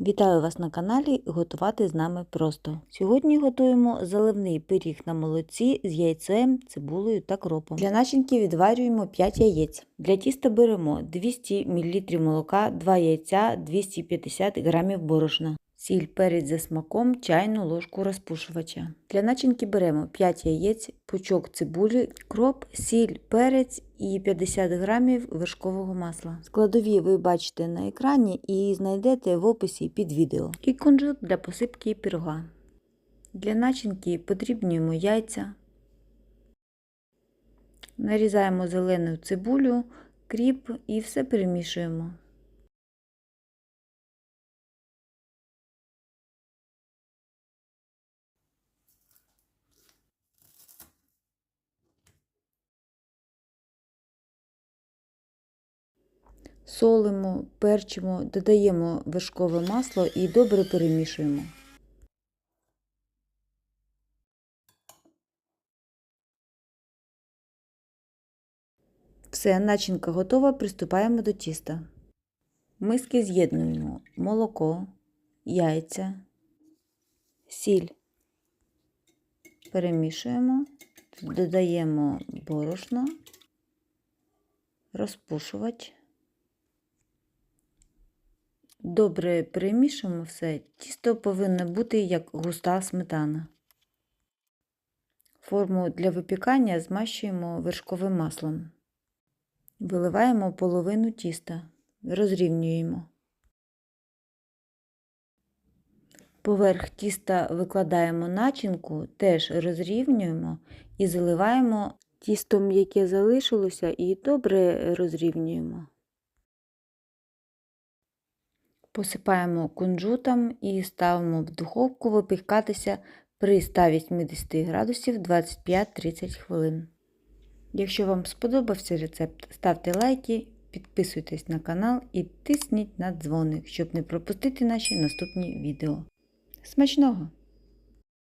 Вітаю вас на каналі Готувати з нами просто. Сьогодні готуємо заливний пиріг на молоці з яйцем, цибулею та кропом. Для начинки відварюємо 5 яєць. Для тіста беремо 200 мл молока, 2 яйця, 250 г борошна. Сіль, перець за смаком, чайну ложку розпушувача. Для начинки беремо 5 яєць, пучок цибулі, кроп, сіль, перець і 50 г вершкового масла. Складові ви бачите на екрані і знайдете в описі під відео. І кунжут для посипки пірога. Для начинки подрібнюємо яйця. Нарізаємо зелену цибулю, кріп і все перемішуємо. Солимо, перчимо, додаємо вершкове масло і добре перемішуємо. Все, начинка готова, приступаємо до тіста. Миски з'єднуємо молоко, яйця, сіль. Перемішуємо, додаємо борошно, розпушувач. Добре перемішуємо все. Тісто повинно бути як густа сметана. Форму для випікання змащуємо вершковим маслом. Виливаємо половину тіста, розрівнюємо. Поверх тіста викладаємо начинку, теж розрівнюємо і заливаємо тістом, яке залишилося, і добре розрівнюємо. Посипаємо кунжутом і ставимо в духовку випікатися при 180 градусів 25-30 хвилин. Якщо вам сподобався рецепт, ставте лайки, підписуйтесь на канал і тисніть на дзвоник, щоб не пропустити наші наступні відео. Смачного!